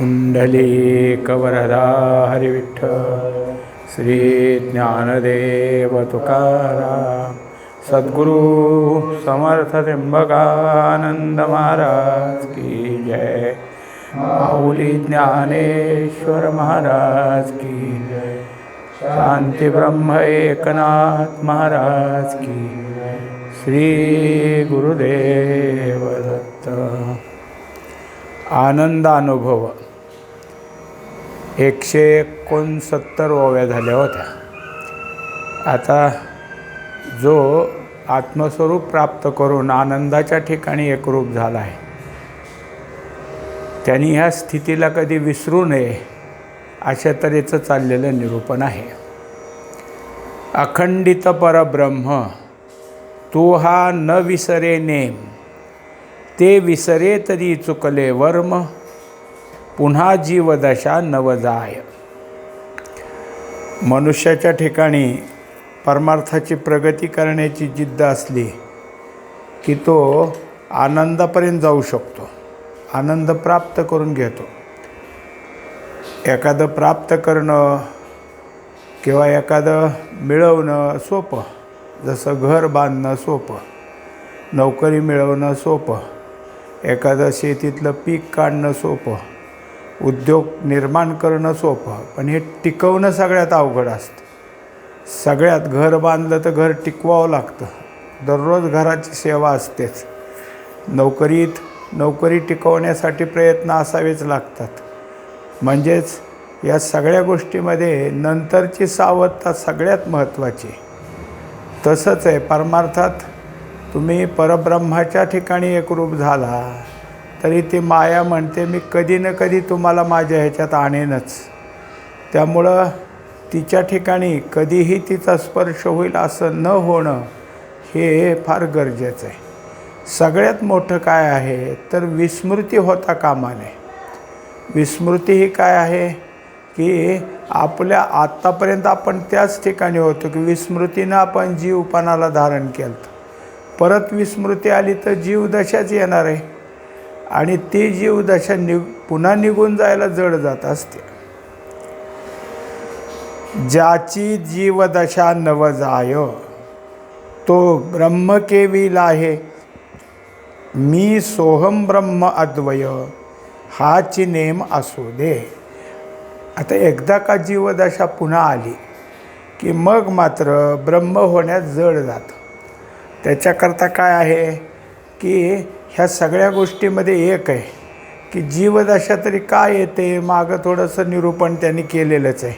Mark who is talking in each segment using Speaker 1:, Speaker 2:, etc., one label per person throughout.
Speaker 1: कुंडलीकवरदा हरिविठ्ठल श्री ज्ञानदेव तुकाराम सद्गुरु समर्थ त्र्यंबकानंद महाराज की जय। माऊली ज्ञानेश्वर महाराज की जय। शांती ब्रह्म एकनाथ महाराज की जय। श्री गुरुदेव दत्त। आनंदानुभव। एकशे एकोणसत्तर ओव्या झाल्या होत्या. आता जो आत्मस्वरूप प्राप्त करून आनंदाच्या ठिकाणी एकरूप झाला आहे त्यांनी ह्या स्थितीला कधी विसरू नये अशा तऱ्हेचं चाललेलं निरूपण आहे. अखंडित परब्रह्म तू हा न विसरे नेम ते विसरे तरी चुकले वर्म पुन्हा जीवदशा नवजाय. मनुष्याच्या ठिकाणी परमार्थाची प्रगती करण्याची जिद्द असली की तो आनंदापर्यंत जाऊ शकतो. आनंद प्राप्त करून घेतो. एखादं प्राप्त करणं किंवा एखादं मिळवणं सोपं. जसं घर बांधणं सोपं. नोकरी मिळवणं सोपं. एखादं शेतीतलं पीक काढणं सोपं. उद्योग निर्माण करणं सोपं पण हे टिकवणं सगळ्यात अवघड असतं. सगळ्यात घर बांधलं तर घर टिकवावं लागतं. दररोज घराची सेवा असतेच. नोकरीत नोकरी टिकवण्यासाठी प्रयत्न असावेच लागतात. म्हणजेच या सगळ्या गोष्टीमध्ये नंतरची सावधता सगळ्यात महत्त्वाची तसंच आहे परमार्थात तुम्ही परब्रह्माच्या ठिकाणी एकरूप झाला तरी ती माया म्हणते मी कधी ना कधी तुम्हाला माझ्या ह्याच्यात आणेनच. त्यामुळं तिच्या ठिकाणी कधीही तिचा स्पर्श होईल असं न होणं हे फार गरजेचं आहे. सगळ्यात मोठं काय आहे तर विस्मृती होता कामा नये विस्मृती ही काय आहे की आपल्या आत्तापर्यंत आपण त्याच ठिकाणी होतो की विस्मृतीनं आपण जीवपणाला धारण केलं. परत विस्मृती आली तर जीवदशाच येणार आहे. आणि ती जीवदशा नि पुन्हा निघून जायला जड जात असते. ज्याची जीवदशा नव जाय तो ब्रह्मकेविला आहे. मी सोहम ब्रह्म अद्वय हाची नेम असू दे. आता एकदा का जीवदशा पुन्हा आली की मग मात्र ब्रह्म होण्यात जड जातं. त्याच्याकरता काय आहे की ह्या सगळ्या गोष्टीमध्ये एक आहे की जीवदशा तरी काय येते मागं थोडंसं निरूपण त्यांनी केलेलंच आहे.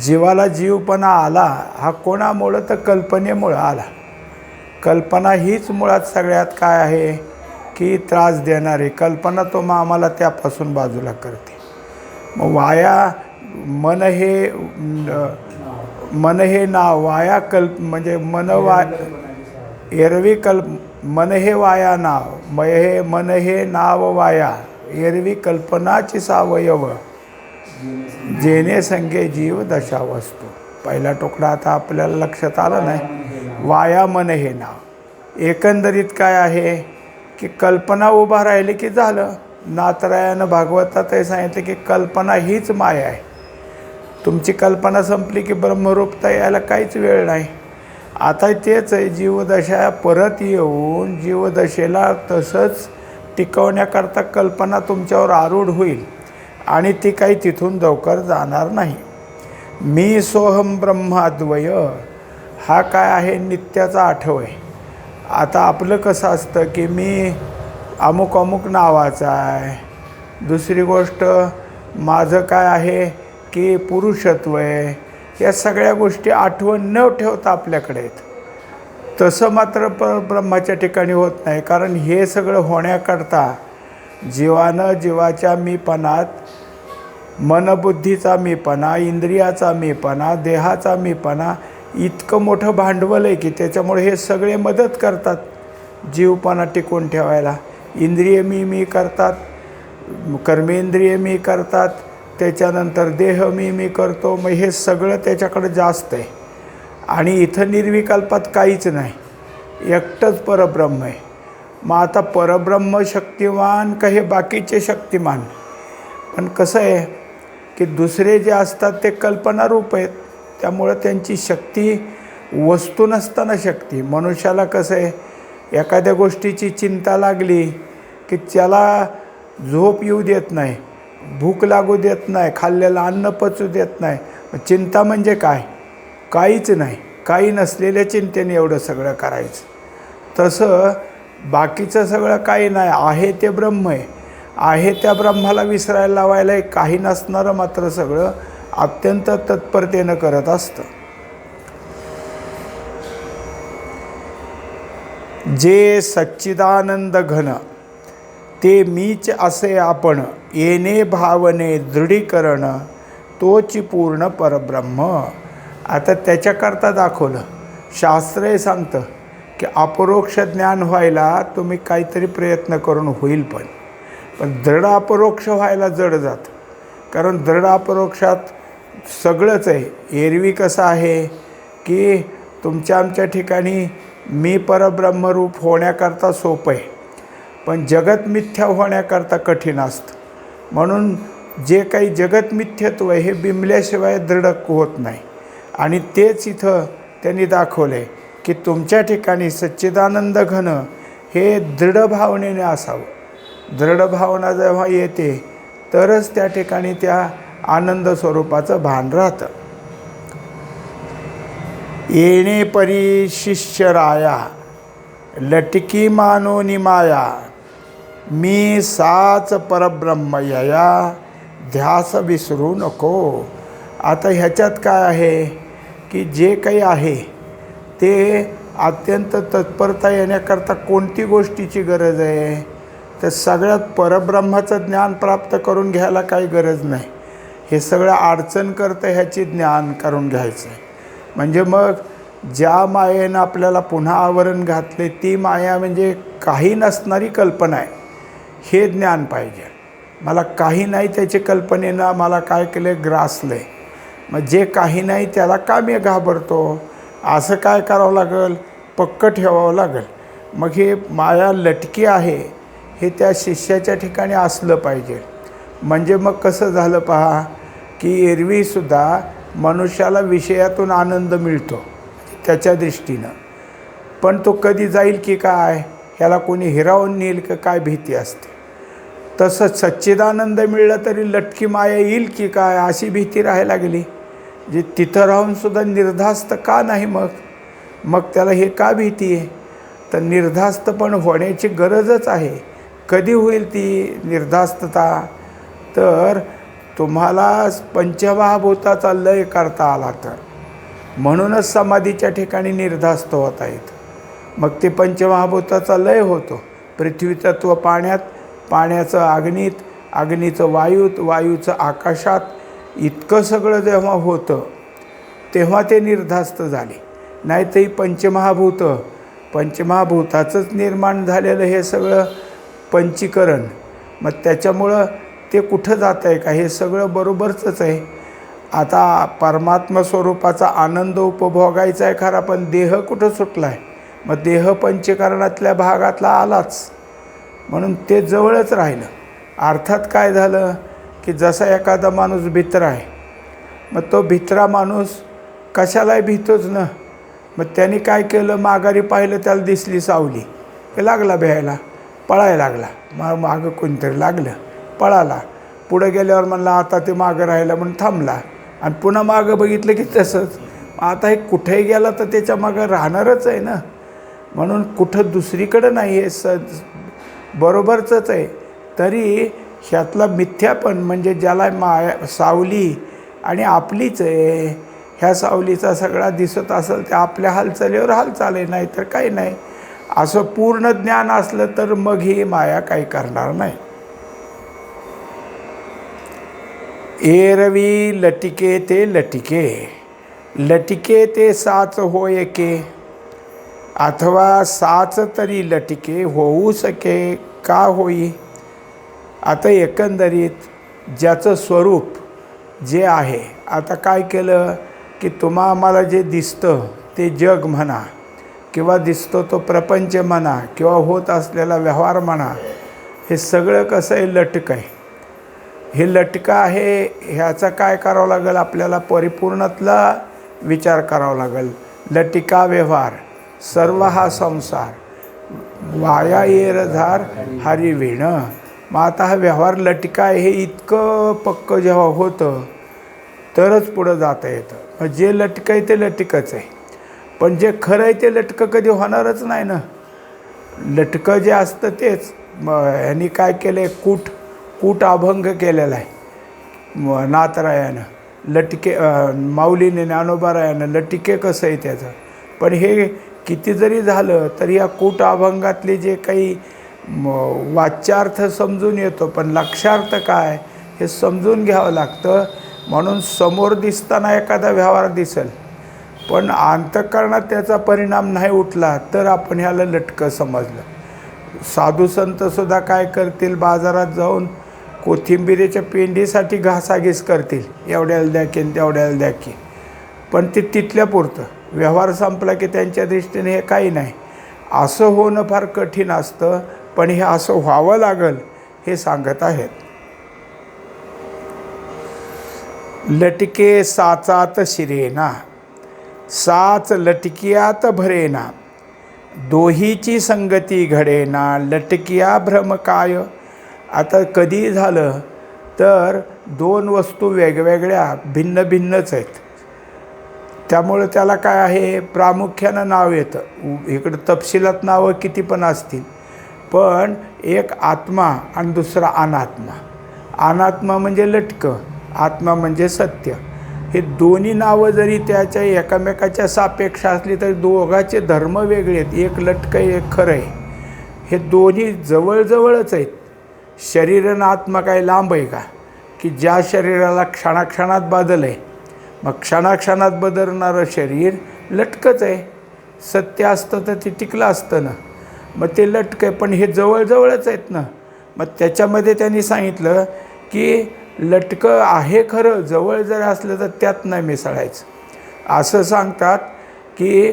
Speaker 1: जीवाला जीवपणा आला हा कोणामुळं तर कल्पनेमुळं आला. कल्पना हीच मुळात सगळ्यात काय आहे की त्रास देणारी कल्पना तो मग आम्हाला त्यापासून बाजूला करते. मग वाया मन हे मन हे नाव वाया कल्प म्हणजे मन वा एरवी कल्प मन हे वाया नाव मय हे मन हे नाव वाया एरवी कल्पनाची सावयव. जेणे संगे जीव दशा वस्तू. पहिला टोकडा आता आपल्याला लक्षात आला नाही. वाया मन हे नाव. एकंदरीत काय आहे? की कल्पना उभा राहिली की झालं. नातरायानं भागवतात हे सांगितलं की कल्पना हीच माया आहे. तुमची कल्पना संपली की ब्रह्मरूपता यायला काहीच वेळ नाही. आता तेच आहे जीवदशा परत येऊन जीवदशेला तसंच टिकवण्याकरता कल्पना तुमच्यावर आरूढ होईल आणि ती काही तिथून लवकर जाणार नाही. मी सोहम ब्रह्माद्वय हा काय आहे नित्याचा आठव आहे आता आपलं कसं असतं की मी अमुक अमुक नावाचा आहे. दुसरी गोष्ट माझं काय आहे की पुरुषत्व आहे या सगळ्या गोष्टी आठवण न ठेवता आपल्याकडे आहेत. तसं मात्र प ब्रह्माच्या ठिकाणी होत नाही. कारण हे सगळं होण्याकरता जीवानं जीवाच्या मीपणात मनबुद्धीचा मीपणा इंद्रियाचा मीपणा देहाचा मीपणा इतकं मोठं भांडवल आहे की त्याच्यामुळे हे सगळे मदत करतात जीवपणा टिकून ठेवायला. इंद्रिय मी मी करतात. कर्मेंद्रिय मी करतात. त्याच्यानंतर देह मी मी करतो मग हे सगळं त्याच्याकडं जास्त आहे. आणि इथं निर्विकल्पात काहीच नाही. एकटंच परब्रह्म आहे. मग आता परब्रह्म शक्तिमान का हे बाकीचे शक्तिमान? पण कसं आहे की दुसरे जे असतात ते कल्पनारूप आहेत. त्यामुळं त्यांची शक्ती वस्तू नसताना शक्ती. मनुष्याला कसं आहे एखाद्या गोष्टीची चिंता लागली की त्याला झोप येऊ देत नाही. भूक लागू देत नाही खाल्लेलं अन्न पचू देत नाही. चिंता म्हणजे काय? काहीच नाही. काही नसलेल्या चिंतेने एवढं सगळं करायचं. तसं बाकीचं सगळं काही नाही. आहे ते ब्रह्म आहे. आहे त्या ब्रह्माला विसरायला लावायला काही नसणारं मात्र सगळं अत्यंत तत्परतेनं करत असतं. जे सच्चिदानंद घन ते मीच असे आपण येणे भावने दृढीकरण तोची पूर्ण परब्रह्म. आता त्याच्याकरता दाखवलं. शास्त्रही सांगतं की अपरोक्ष ज्ञान व्हायला तुम्ही काहीतरी प्रयत्न करून होईल पण. पण दृढ अपरोक्ष व्हायला जड जात. कारण दृढ अपरोक्षात सगळंच आहे. एरवी कसं आहे की तुमच्या आमच्या ठिकाणी मी परब्रह्मरूप होण्याकरता सोपं आहे. पण जगत मिथ्या होण्याकरता कठीण असतं. म्हणून जे काही जगत मिथ्यत्व हे बिंबल्याशिवाय दृढ होत नाही. आणि तेच इथं त्यांनी दाखवलं आहे की तुमच्या ठिकाणी सच्चिदानंद घन हे दृढ भावनेने असावं. दृढ भावना जेव्हा येते तरच त्या ठिकाणी त्या आनंद स्वरूपाचं भान राहतं. येणे परी शिष्य राया लटकी मानोनी माया मी साच परब्रह्म यया ध्यास विसरू नको. आता ह्याच्यात काय आहे? की जे काही आहे ते अत्यंत तत्परता येण्याकरता कोणती गोष्टीची गरज आहे? तर सगळ्यात परब्रह्माचं ज्ञान प्राप्त करून घ्यायला काही गरज नाही. हे सगळं अडचण करतं ह्याची ज्ञान करून घ्यायचं. आहे म्हणजे मग ज्या मायेनं आपल्याला पुन्हा आवरण घातले ती माया म्हणजे काही नसणारी कल्पना आहे. हे ज्ञान पाहिजे. मला काही नाही त्याचे कल्पनेनं मला काय केलं? ग्रासले. आहे मग जे काही नाही त्याला का मी घाबरतो? असं काय करावं लागेल? पक्क ठेवावं लागेल. मग हे माया लटकी आहे हे त्या शिष्याच्या ठिकाणी असलं पाहिजे. म्हणजे मग कसं झालं पहा की एरवीसुद्धा मनुष्याला विषयातून आनंद मिळतो त्याच्या दृष्टीनं. पण तो कधी जाईल की काय? ह्याला कोणी हिरावून नेईल का काय भीती असते? तसं सच्चिदानंद मिळलं तरी लटकी माया येईल की काय अशी भीती राहायला लागली जे तिथं राहूनसुद्धा निर्धास्त का नाही मग? मग त्याला हे का भीती आहे? तर निर्धास्त पण होण्याची गरजच आहे. कधी होईल ती निर्धास्तता? तर तुम्हाला पंचमहाभूताचा लय करता आला तर. म्हणूनच समाधीच्या ठिकाणी निर्धास्त होत आहेत मग ते पंचमहाभूताचा लय होतो. पृथ्वी तत्व पाण्यात पाण्याचं अग्नीत अग्नीचं वायूत वायूचं आकाशात इतकं सगळं जेव्हा होतं तेव्हा ते निर्धास्त झाले. नाही तर ही पंचमहाभूतं पंचमहाभूताचंच निर्माण झालेलं हे सगळं पंचीकरण मग त्याच्यामुळं ते कुठं जात आहे का? हे सगळं बरोबरचंच आहे. आता परमात्मा स्वरूपाचा आनंद उपभोगायचा आहे खरा पण देह कुठं सुटला आहे मग देह पंचकरणातल्या भागातला आलाच. म्हणून ते जवळच राहिलं. अर्थात काय झालं? की जसा एखादा माणूस भित्र आहे मग तो भित्रा माणूस कशालाही भीतोच ना. मग त्याने काय केलं? माघारी पाहिलं त्याला दिसली सावली. की लागला भ्यायला पळायला लागला. मा मागं कोणतरी लागलं पळाला. पुढं गेल्यावर म्हणला आता ते मागं राहिलं म्हणून थांबला. आणि पुन्हा मागं बघितलं की तसंच. आता हे कुठेही गेला तर त्याच्या मागं राहणारच आहे ना. म्हणून कुठं दुसरीकडं नाही आहे स बरोबरचंच आहे. तरी ह्यातला मिथ्यापण म्हणजे ज्याला माया सावली आणि आपलीच आहे ह्या सावलीचा सगळा दिसत असेल ते आपल्या हालचालीवर हालचाल आहे नाही तर काही नाही. असं पूर्ण ज्ञान असलं तर मग ही माया काही करणार नाही. एरवी लटिके ते लटिके लटिके ते साच होय के अथवा साच तरी लटिके होऊ सके का होई? आता एकंदरीत ज्याचं स्वरूप जे आहे आता काय केलं की तुम्हा आम्हाला जे दिसतं ते जग म्हणा किंवा दिसतो तो प्रपंच म्हणा किंवा होत असलेला व्यवहार म्हणा हे सगळं कसं आहे लटक आहे? हे लटका आहे ह्याचा काय करावं लागेल? आपल्याला परिपूर्णतला विचार करावा लागेल. लटिका व्यवहार. सर्व हा संसार। वाया येरधार हरी विण। मग आता हा व्यवहार लटका हे इतकं पक्कं जेव्हा होतं तरच पुढं जाता येतं. मग जे लटकं आहे ते लटकंच आहे. पण जे खरं आहे ते लटकं कधी होणारच नाही ना. लटकं जे असतं तेच. मग ह्यांनी काय केलं आहे कूट कूट अभंग केलेला आहे. मग नाथरायानं. लटके माऊलीने ज्ञानोबारायानं लटिके कसं आहे त्याचं? पण हे किती जरी झालं तरी या कूट अभंगातले जे काही म, वाच्यार्थ समजून येतो पण लक्षार्थ काय हे समजून घ्यावं लागतं. म्हणून समोर दिसताना एखादा व्यवहार दिसेल पण अंतकरणात त्याचा परिणाम नाही उठला तर आपण ह्याला लटकं समजलं. साधू संतसुद्धा काय करतील? बाजारात जाऊन कोथिंबिरीच्या पेंडीसाठी घासाघीस करतील. एवढ्याला द्या की तेवढ्याला द्या की. पण ते तिथल्या पुरतं. व्यवहार संपला की त्यांच्या दृष्टीने हे काही नाही. असं होणं फार कठीण असतं पण हे असं व्हावं लागल हे सांगत आहेत. लटके साचात शिरेना साच लटकियात भरेना दोहीची संगती घडेना लटकिया भ्रम काय? आता कधी झालं? तर दोन वस्तू वेगवेगळ्या भिन्न भिन्नच आहेत. त्यामुळं त्याला काय आहे प्रामुख्यानं नाव येतं. उ- इकडं तपशिलात नावं किती पण असतील. पण एक आत्मा आणि दुसरा अनात्मा. अनात्मा म्हणजे लटकं आत्मा म्हणजे सत्य. हे दोन्ही नावं जरी त्याच्या एकामेकाच्या सापेक्ष असली तरी दोघाचे धर्म वेगळे आहेत. एक लटकं एक खरं आहे. हे दोन्ही जवळजवळच आहेत. शरीर आणि आत्मा काय लांब आहे का? की ज्या शरीराला क्षणाक्षणात बदल आहे मग क्षणाक्षणात बदलणारं शरीर लटकंच आहे. सत्य असतं तर ते टिकलं असतं ना. मग ते लटकं आहे पण हे जवळजवळच आहेत ना. मग त्याच्यामध्ये त्यांनी सांगितलं की लटकं आहे खरं जवळ जर असलं तर त्यात नाही मिसळायचं. असं सांगतात की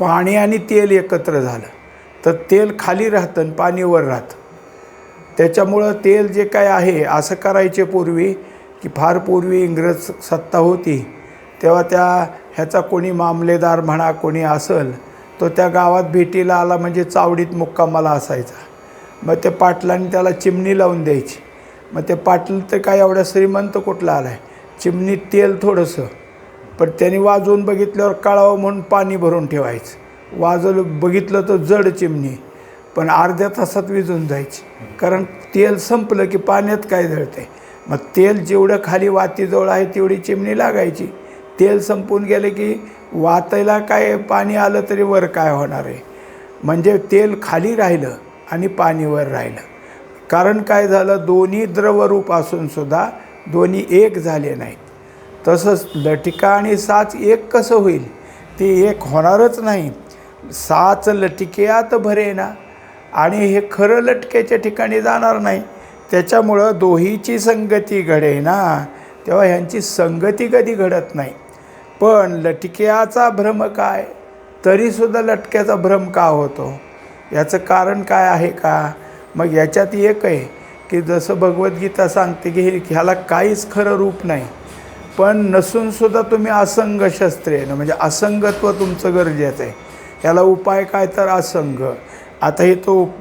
Speaker 1: पाणी आणि तेल एकत्र झालं. तर तेल खाली राहतं आणि पाणीवर राहतं. त्याच्यामुळं तेल जे काय आहे असं करायचे पूर्वी की फार पूर्वी इंग्रज सत्ता होती तेव्हा त्या ह्याचा कोणी मामलेदार म्हणा कोणी असल तो त्या गावात भेटीला आला म्हणजे चावडीत मुक्कामाला असायचा. मग ते पाटलांनी त्याला चिमणी लावून द्यायची. मग ते पाटील तर काय एवढ्या श्रीमंत कुठला आला आहे चिमणीत तेल थोडंसं. पण त्यांनी वाजवून बघितल्यावर कळावं म्हणून पाणी भरून ठेवायचं. वाजवलं बघितलं तर जड चिमणी. पण अर्ध्या तासात विजून जायची. कारण तेल संपलं की पाण्यात काय जळते मग तेल जेवढं खाली वातीजवळ आहे तेवढी चिमणी लागायची. तेल संपून गेले की वातायला काय पाणी आलं तरी वर काय होणार आहे? म्हणजे तेल खाली राहिलं आणि पाणी वर राहिलं. कारण काय झालं? दोन्ही द्रवरूप असूनसुद्धा दोन्ही एक झाले नाहीत. तसंच लटिका आणि साच एक कसं होईल? ते एक होणारच नाही. साच लटिकेयात भरेना. आणि हे खरं लटक्याच्या ठिकाणी जाणार नाही. त्याच्यामुळं दोहीची संगती घडे ना तेव्हा ह्यांची संगती कधी घडत नाही. पण लटक्याचा भ्रम काय? तरीसुद्धा लटक्याचा भ्रम का होतो? याचं कारण काय आहे का? मग याच्यात एक आहे की जसं भगवद्गीता सांगते की हे ह्याला काहीच खरं रूप नाही. पण नसूनसुद्धा तुम्ही असंग शस्त्रेनं म्हणजे असंगत्व तुमचं गरजेचं आहे. ह्याला उपाय काय तर असंग. आता हे तो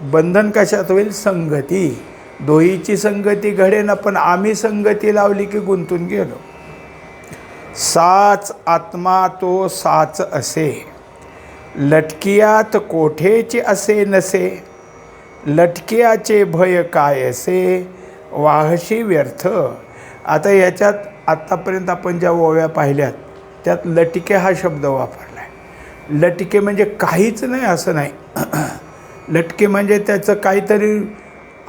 Speaker 1: बंधन कशात होईल? संगती. दोहीची संगती घडेन पण आम्ही संगती लावली की गुंतून गेलो. साच आत्मा तो साच असे. लटकियात कोठेचे असे नसे? लटकियाचे भय काय असे? वाहशी व्यर्थ. आता याच्यात आत्तापर्यंत आपण ज्या ओव्या पाहिल्यात त्यात लटके हा शब्द वापरला आहे लटके म्हणजे काहीच नाही असं नाही. लटके म्हणजे त्याचं काहीतरी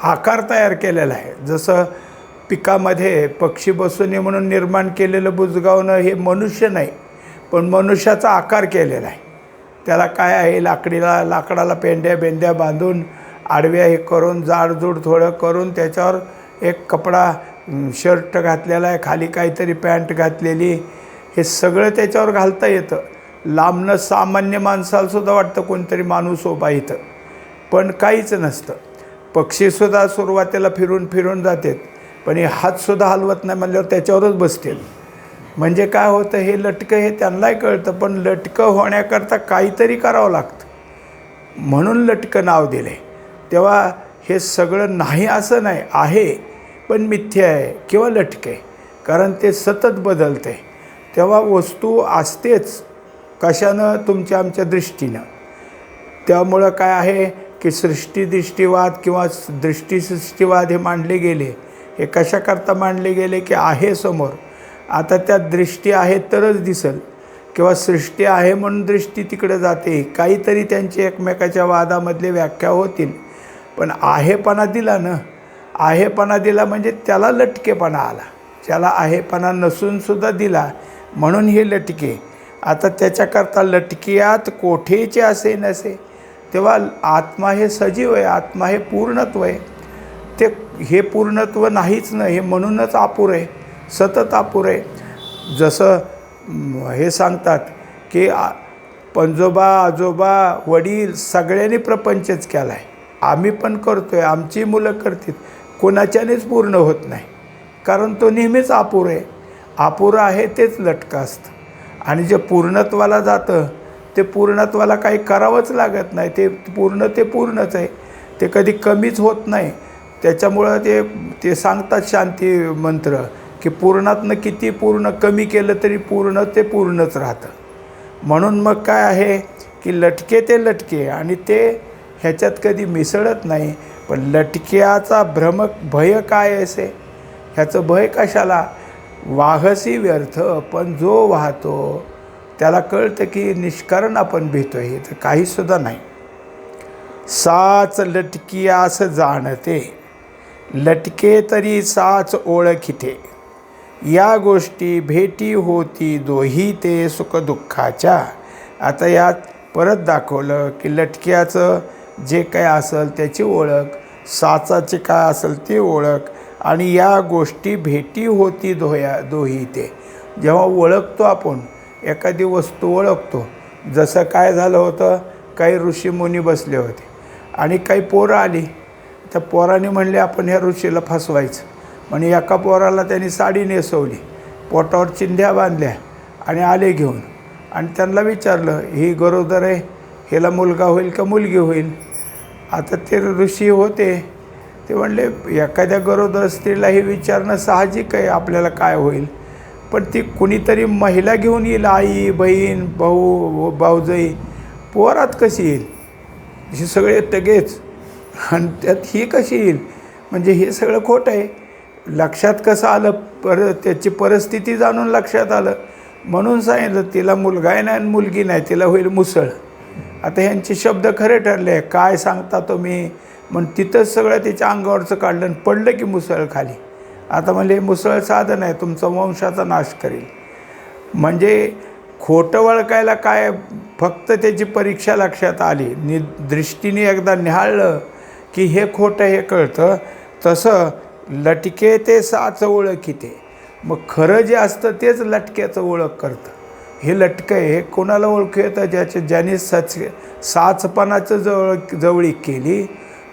Speaker 1: आकार तयार केलेला आहे. जसं पिकामध्ये पक्षी बसून म्हणून निर्माण केलेलं बुजगावणं हे मनुष्य नाही पण मनुष्याचा आकार केलेला आहे. त्याला काय आहे? लाकडीला लाकडाला पेंड्या बेंड्या बांधून आडव्या हे करून जाडजूड थोडं करून त्याच्यावर एक कपडा शर्ट घातलेला आहे खाली काहीतरी पॅन्ट घातलेली. हे सगळं त्याच्यावर घालता येतं. लांबणं सामान्य माणसालासुद्धा वाटतं कोणतरी माणूस उभा इथं. पण काहीच नसतं. पक्षीसुद्धा सुरुवातीला फिरून फिरून जातात पण हे हातसुद्धा हलवत नाही म्हणल्यावर त्याच्यावरच बसतील. म्हणजे काय होतं हे लटकं हे त्यांनाही कळतं पण लटकं होण्याकरता काहीतरी करावं लागतं. म्हणून लटकं नाव दिले. तेव्हा हे सगळं नाही असं नाही आहे पण मिथ्य आहे किंवा लटके कारण ते सतत बदलते. तेव्हा वस्तू असतेच कशानं? तुमच्या आमच्या दृष्टीनं. त्यामुळं काय आहे? की सृष्टीदृष्टीवाद किंवा दृष्टीसृष्टीवाद हे मांडले गेले. हे कशाकरता मांडले गेले की आहे समोर. आता त्या दृष्टी आहेत तरच दिसल. किंवा सृष्टी आहे म्हणून दृष्टी तिकडे जाते. काहीतरी त्यांची एकमेकाच्या वादामधले व्याख्या होतील. पण आहेपणा दिला ना? आहेपणा दिला म्हणजे त्याला लटकेपणा आला. ज्याला आहेपणा नसूनसुद्धा दिला. म्हणून हे लटके. आता त्याच्याकरता लटकियात कोठेचे असे नसे? तेव्हा आत्मा हे सजीव आहे आत्मा हे पूर्णत्व आहे. ते हे पूर्णत्व नाहीच ना हे म्हणूनच अपुर आहे सतत अपुर आहे. जसं हे सांगतात की पंजोबा आजोबा वडील सगळ्यांनी प्रपंचच केला आहे आम्ही पण करतो आहे आमची मुलं करतील. कोणाच्यानेच पूर्ण होत नाही. कारण तो नेहमीच अपुर आहे. अपुरं आहे तेच लटकं असतं. आणि जे पूर्णत्वाला जातं ते पूर्णत्वाला काही करावंच लागत नाही. ते पूर्ण ते पूर्णच आहे. ते कधी कमीच होत नाही. त्याच्यामुळं ते ते सांगतात शांती मंत्र की पूर्णातनं किती पूर्ण कमी केलं तरी पूर्ण ते पूर्णच राहतं. म्हणून मग काय आहे की लटके ते लटके आणि ते ह्याच्यात कधी मिसळत नाही. पण लटक्याचा भ्रम भय काय असे? ह्याचं भय कशाला? वाहसी व्यर्थ पण जो वाहतो त्याला कळतं की निष्कारण आपण भीतो हे तर काहीसुद्धा नाही. साच लटकियास जाणते. लटके तरी साच ओळखिते. या गोष्टी भेटी होती दोही ते सुखदुःखाच्या. आता यात परत दाखवलं की लटक्याचं जे काय असेल त्याची ओळख साचाचे काय असेल ती ओळख आणि या गोष्टी भेटी होती दोया दोही ते. जेव्हा ओळखतो आपण एखादी वस्तू ओळखतो. जसं काय झालं होतं काही ऋषीमुनी बसले होते आणि काही पोरं आली. त्या पोराने म्हणले आपण ह्या ऋषीला फसवायचं. म्हणजे एका पोराला त्यांनी साडी नेसवली पोटावर चिंध्या बांधल्या आणि आले घेऊन. आणि त्यांना विचारलं ही गरोदर आहे हिला मुलगा होईल का मुलगी होईल? आता ते ऋषी होते. ते म्हणले एखाद्या गरोदर स्त्रीला हे विचारणं साहजिक आहे आपल्याला काय होईल? पण ती कुणीतरी महिला घेऊन येईल आई बहीण भाऊ भाऊजाई पोरात कशी येईल? हे सगळे टगेच आणि त्यात ही कशी येईल? म्हणजे हे सगळं खोटं आहे. लक्षात कसं आलं? पर त्याची परिस्थिती जाणून लक्षात आलं. म्हणून सांगितलं तिला मुलगा आहे नाही आणि मुलगी नाही तिला होईल मुसळ. आता ह्यांचे शब्द खरे ठरले. काय सांगता तुम्ही? मग तिथंच सगळं त्याच्या अंगावरचं काढलं आणि पडलं की मुसळ खाली. आता म्हणजे मुसळ साधन आहे तुमचा वंशाचा नाश करेल. म्हणजे खोटं वळखायला काय फक्त त्याची परीक्षा लक्षात आली. नि दृष्टीने एकदा निहाळलं की हे खोटं हे कळतं. तसं लटके ते साच ओळखीते. मग खरं जे असतं तेच लटक्याचं ओळख करतं. हे लटकं हे कोणाला ओळखू येतं? ज्याच्या ज्याने सच साचपणाचं जवळ जवळीक केली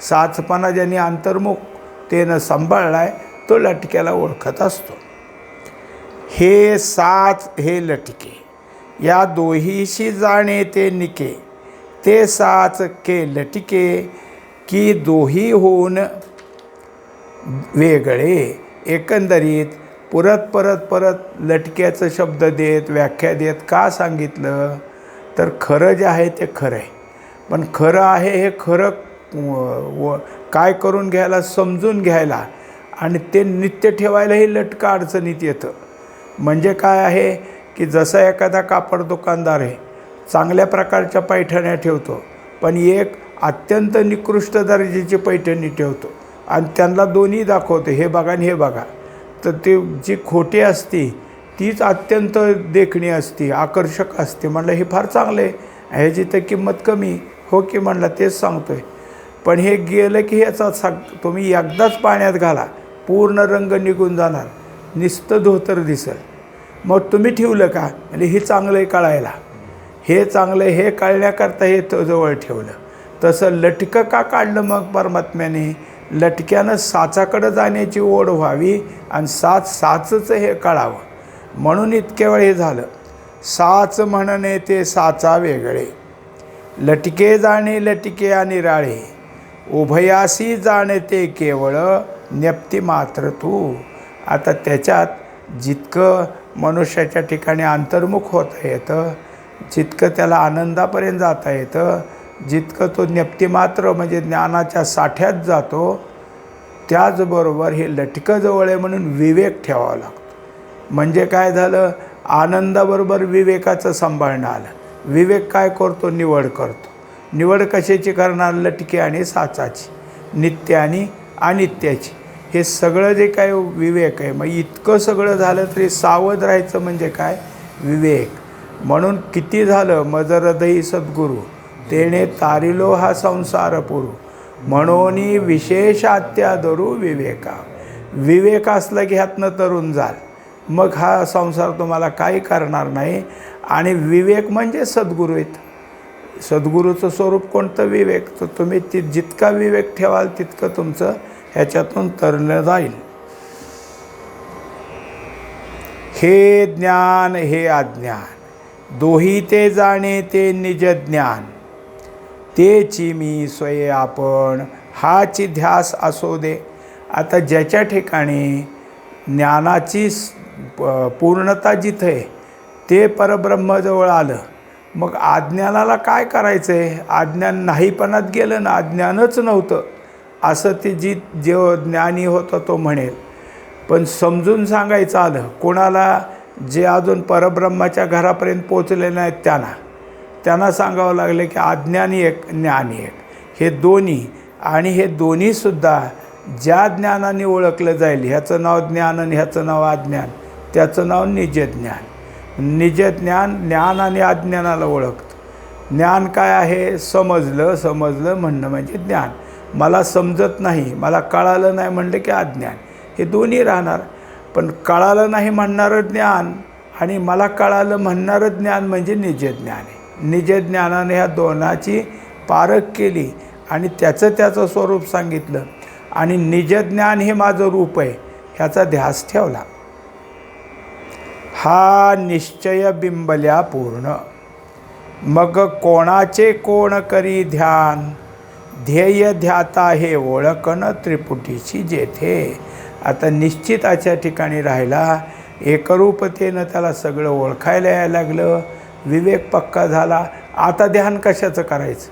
Speaker 1: साचपणा ज्याने अंतर्मुखतेनं सांभाळला आहे तो लटक्याला ओळखत असतो. हे साच हे लटके. या दोहीशी जाणे ते निके. ते साच के लटके की दोही होऊन वेगळे. एकंदरीत परत परत परत लटक्याचं शब्द देत व्याख्या देत का सांगितलं? तर खरं जे आहे ते खरं आहे. पण खरं आहे हे खरं व- व काय करून घ्यायला? समजून घ्यायला. आणि ते नित्य ठेवायलाही लटकं अडचणीत येतं. म्हणजे काय आहे की जसा एखादा कापड दुकानदार आहे चांगल्या प्रकारच्या पैठण्या ठेवतो पण एक अत्यंत निकृष्ट दर्जाची पैठणी ठेवतो आणि त्यांना दोन्ही दाखवतो हे बघा आणि हे बघा. तर ते जी खोटी असती तीच अत्यंत देखणी असते आकर्षक असते. म्हणलं हे फार चांगलं आहे. ह्याची तर किंमत कमी हो की म्हणलं तेच सांगतो आहे पण हे गेलं की ह्याचा सग तुम्ही एकदाच पाण्यात घाला. पूर्ण रंग निघून जाणार. निस्त धोतर दिसेल. मग तुम्ही ठेवलं का? म्हणजे हे चांगलं आहे कळायला. हे चांगलं हे कळण्याकरता हे तो जवळ ठेवलं. तसं लटकं का काढलं मग परमात्म्याने? लटक्यानं साचाकडं जाण्याची ओढ व्हावी आणि साच साचचं हे कळावं. म्हणून इतके वेळ हे झालं. साच म्हणणे ते साचा वेगळे. लटके जाणे लटके आणि राळे. उभयासी जाणे ते केवळ नेप्ती मात्र तू. आता त्याच्यात जितकं मनुष्याच्या ठिकाणी अंतर्मुख होता येतं जितकं त्याला आनंदापर्यंत जाता येतं जितकं तो नेप्ती मात्र म्हणजे ज्ञानाच्या साठ्यात जातो त्याचबरोबर हे लटकं जवळ आहे म्हणून विवेक ठेवावा लागतो. म्हणजे काय झालं? आनंदाबरोबर विवेकाचं सांभाळणं आलं. विवेक काय करतो? निवड करतो. निवड कशाची? करणार लटकी आणि साचाची. नित्य आणि अनित्याची. हे सगळं जे काय विवेक आहे मग इतकं सगळं झालं तरी सावध राहायचं म्हणजे काय? विवेक. म्हणून किती झालं मज सद्गुरू तेने तारिलो हा संसार पुरू. म्हणून विशेष आत्यादरू विवेका. विवेक असलं की ह्यातनं तरुण जाल. मग हा संसार तुम्हाला काही करणार नाही. आणि विवेक म्हणजे सद्गुरू आहेत. सद्गुरूचं स्वरूप कोणतं विवेक? तर तुम्ही ति जितका विवेक ठेवाल तितकं तुमचं ह्याच्यातून तरलं जाईल. हे ज्ञान हे अज्ञान. दोही ते जाणे ते निज ज्ञान. तेची मी स्वय आपण हाची ध्यास असो दे. आता ज्याच्या ठिकाणी ज्ञानाची पूर्णता जिथे ते परब्रह्मजवळ आलं. मग अज्ञानाला काय करायचं आहे अज्ञान नाहीपणात गेलं ना अज्ञानच नव्हतं. असं ते जी जो ज्ञानी होता तो म्हणेल. पण समजून सांगायचं आलं कोणाला जे अजून परब्रह्माच्या घरापर्यंत पोचले नाहीत त्यांना. त्यांना सांगावं लागलं की अज्ञानी एक ज्ञानी एक हे दोन्ही आणि हे दोन्हीसुद्धा ज्या ज्ञानाने ओळखलं जाईल ह्याचं नाव ज्ञान आणि ह्याचं नाव अज्ञान त्याचं नाव निजज्ञान निजज्ञान ज्ञान आणि अज्ञानाला ओळखतं. ज्ञान काय आहे? समजलं समजलं म्हणणं म्हणजे ज्ञान. मला समजत नाही मला कळालं नाही म्हणलं की अज्ञान. हे दोन्ही राहणार पण कळालं नाही म्हणणारं ज्ञान आणि मला कळालं म्हणणारं ज्ञान म्हणजे निजज्ञान आहे. निजज्ञानाने ह्या दोनाची पारख केली आणि त्याचं त्याचं स्वरूप सांगितलं. आणि निजज्ञान हे माझं रूप आहे ह्याचा ध्यास ठेवला. हा निश्चय बिंबल्या पूर्ण. मग कोणाचे कोण करी ध्यान? ध्येय ध्याता हे ओळखणं त्रिपुटीची जेथे. आता निश्चिताच्या ठिकाणी राहिला. एकरूपतेनं त्याला सगळं ओळखायला यायला लागलं. विवेक पक्का झाला. आता ध्यान कशाचं करायचं?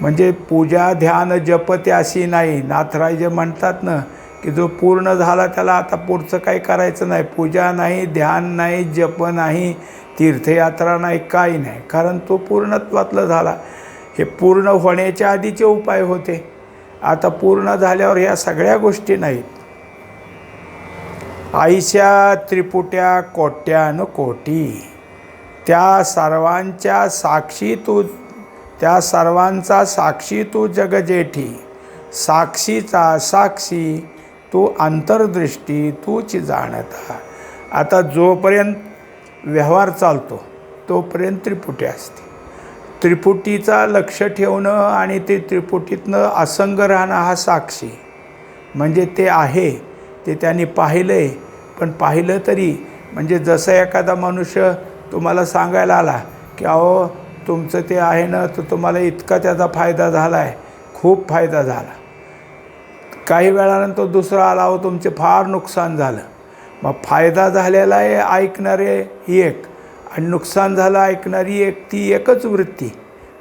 Speaker 1: म्हणजे पूजा ध्यान जप त्याशी नाही. नाथराय जे म्हणतात ना की जो पूर्ण झाला त्याला आता पुढचं काही करायचं नाही. पूजा नाही ध्यान नाही जप नाही तीर्थयात्रा नाही काही नाही. कारण तो पूर्णत्वातलं झाला. हे पूर्ण होण्याच्या आधीचे उपाय होते. आता पूर्ण झाल्यावर ह्या सगळ्या गोष्टी नाहीत. आईच्या त्रिपुट्या कोट्यान कोटी. त्या सर्वांच्या साक्षी तू त्या सर्वांचा साक्षी तू जगजेठी. साक्षीचा साक्षी तू अंतर्दृष्टी तूच जाणता. आता जोपर्यंत व्यवहार चालतो तोपर्यंत त्रिपुटी असते त्रिपुटीचा लक्ष ठेवणं आणि ते त्रिपुटीतनं असंग राहणं हा साक्षी. म्हणजे ते आहे ते त्यांनी पाहिलं आहे पण पाहिलं तरी म्हणजे जसं एखादा मनुष्य तुम्हाला सांगायला आला की अहो तुमचं ते आहे ना तर तुम्हाला इतका त्याचा फायदा झाला आहे खूप फायदा झाला. काही वेळानंतर दुसरा आला हो तुमचे फार नुकसान झालं. मग फायदा झालेला आहे ऐकणारे ही एक. आणि नुकसान झालं ऐकणारी एक ती एकच वृत्ती.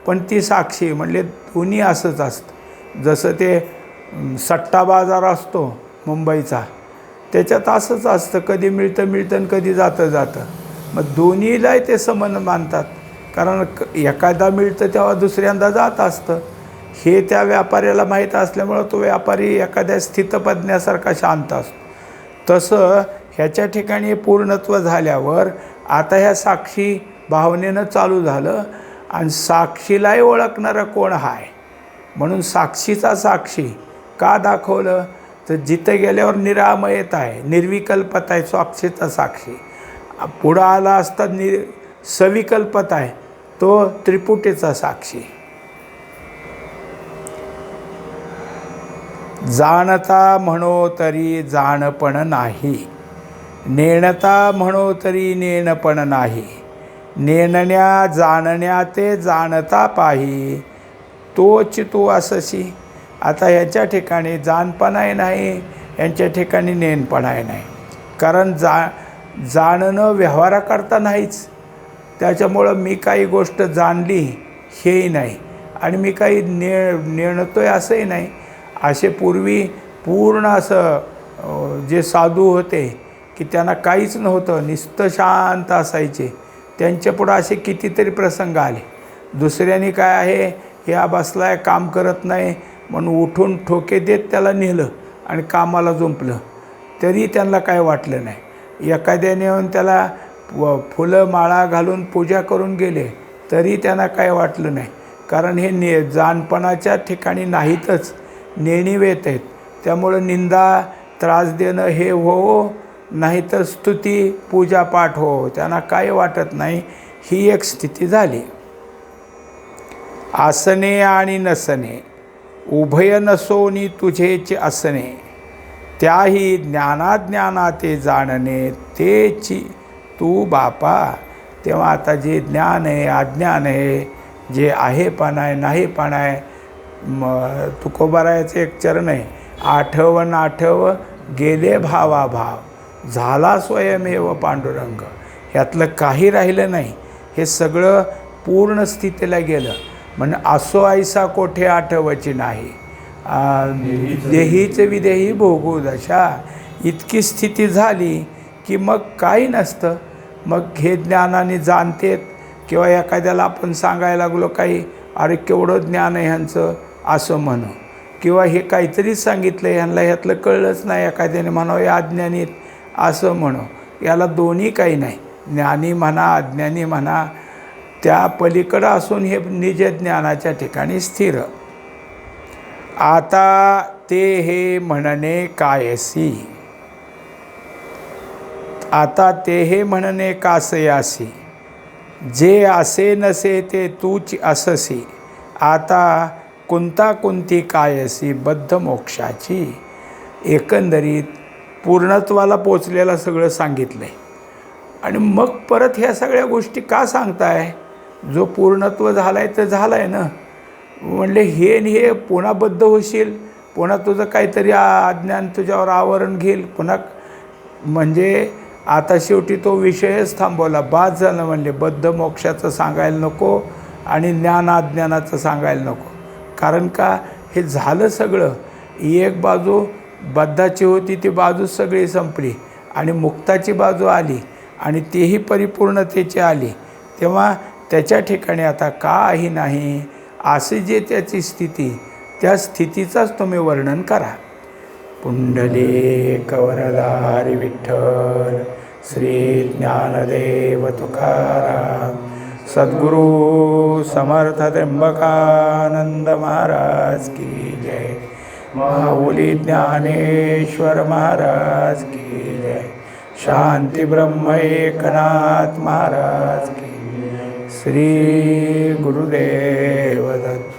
Speaker 1: पण ती साक्षी म्हणले दोन्ही असंच असतं. जसं ते सट्टा बाजार असतो मुंबईचा त्याच्यात असंच असतं कधी मिळतं मिळतं आणि कधी जातं जातं. मग दोन्हीलाही ते समन मानतात. कारण क एखादा मिळतं तेव्हा दुसऱ्यांदा जात असतं. हे त्या व्यापाऱ्याला माहीत असल्यामुळं तो व्यापारी एखाद्या स्थितपज्ञासारखा शांत असतो. तसं ह्याच्या ठिकाणी पूर्णत्व झाल्यावर आता ह्या साक्षी भावनेनं चालू झालं आणि साक्षीलाही ओळखणारं कोण आहे म्हणून साक्षीचा साक्षी का दाखवलं? तर जिथं गेल्यावर निरामयत आहे निर्विकल्पता आहे साक्षीचा साक्षी. पुढं आला असता नि सविकल्पता आहे तो त्रिपुटीचा साक्षी. जाणता म्हणो तरी जाणपण नाही. नेणता म्हणो तरी नेणपण नाही. नेणण्या जाणण्या ते जाणता पाही. तोच तो असशी आता ह्याच्या ठिकाणी जाणपणाही नाही यांच्या ठिकाणी नेणपणाही नाही. कारण जा जाणणं व्यवहाराकरता नाहीच. त्याच्यामुळं मी काही गोष्ट जाणली हेही नाही. आणि मी काही ने नेणतो आहे असंही नाही. असे पूर्वी पूर्ण असं जे साधू होते की त्यांना काहीच नव्हतं निस्त शांत असायचे. त्यांच्यापुढं असे कितीतरी प्रसंग आले. दुसऱ्याने काय आहे ह्या बसलाय काम करत नाही म्हणून उठून ठोके देत त्याला नेलं आणि कामाला जुंपलं तरी त्यांना काय वाटलं नाही. एखाद्याने येऊन त्याला व फुलं माळा घालून पूजा करून गेले तरी त्यांना काय वाटलं नाही. कारण हे ने जाणपणाच्या ठिकाणी नाहीतच. नेणीवेत आहेत. त्यामुळं निंदा त्रास देणं हे हो नाहीतर स्तुती पूजापाठ हो त्यांना काय वाटत नाही. ही एक स्थिती झाली. आसने आणि नसणे उभय नसोनी तुझेचे असणे त्याही ज्ञानाज्ञानाते जाणणे तेची तू बापा. तेव्हा आता जे ज्ञान आहे अज्ञान आहे जे आहे पण आहे नाही पण आहे म तुकोबारायचं एक चरण आहे आठवण आठव गेले भावा भाव झाला स्वयमेव पांडुरंग. ह्यातलं काही राहिलं नाही. हे सगळं पूर्ण स्थितीला गेलं. म्हणजे असो ऐसा कोठे आठवची नाही. आ, देहीच विदेही भोगू दशा. इतकी स्थिती झाली की मग काही नसतं. मग हे ज्ञानाने जाणतेत किंवा एखाद्याला आपण सांगायला लागलो काही अरे केवढं ज्ञान आहे ह्यांचं असं म्हणू. किंवा हे काहीतरीच सांगितलं ह्यांना ह्यातलं कळलंच नाही. एखाद्याने म्हणावं या अज्ञानीत असं म्हणू. याला दोन्ही काही नाही. ज्ञानी म्हणा अज्ञानी म्हणा त्या पलीकडं असून हे निज ज्ञानाच्या ठिकाणी स्थिर. आता ते हे म्हणणे कायसी. आता ते हे म्हणणे कासयासी. जे असे नसे ते तूच अससी. आता कोणता कोणती कायसी? बद्ध मोक्षाची एकंदरीत पूर्णत्वाला पोचलेलं सगळं सांगितलं आहे आणि मग परत ह्या सगळ्या गोष्टी का सांगताय? जो पूर्णत्व झाला आहे तर झाला आहे ना. म्हणले हे आणि हे पुन्हा बद्ध होशील पुन्हा तुझं काहीतरी अज्ञान तुझ्यावर आवरण घेईल पुन्हा म्हणजे आता शेवटी तो विषयच थांबवला. बाद झालं म्हणले बद्ध मोक्षाचं सांगायला नको आणि ज्ञान अज्ञानाचं सांगायला नको. कारण का? हे झालं सगळं. एक बाजू बद्धाची होती ती बाजू सगळी संपली आणि मुक्ताची बाजू आली आणि तीही परिपूर्णतेची आली. तेव्हा त्याच्या ठिकाणी आता काही नाही असे जे त्याची स्थिती त्या स्थितीचाच तुम्ही वर्णन करा. पुंडले कवरदारी विठ्ठल श्री ज्ञानदेव तुकाराम सद्गुरु समर्थ त्र्यंबकानंद महाराज की जय. माऊली ज्ञानेश्वर महाराज की जय। शांती ब्रह्म एकनाथ महाराज की श्री गुरुदेव दत्त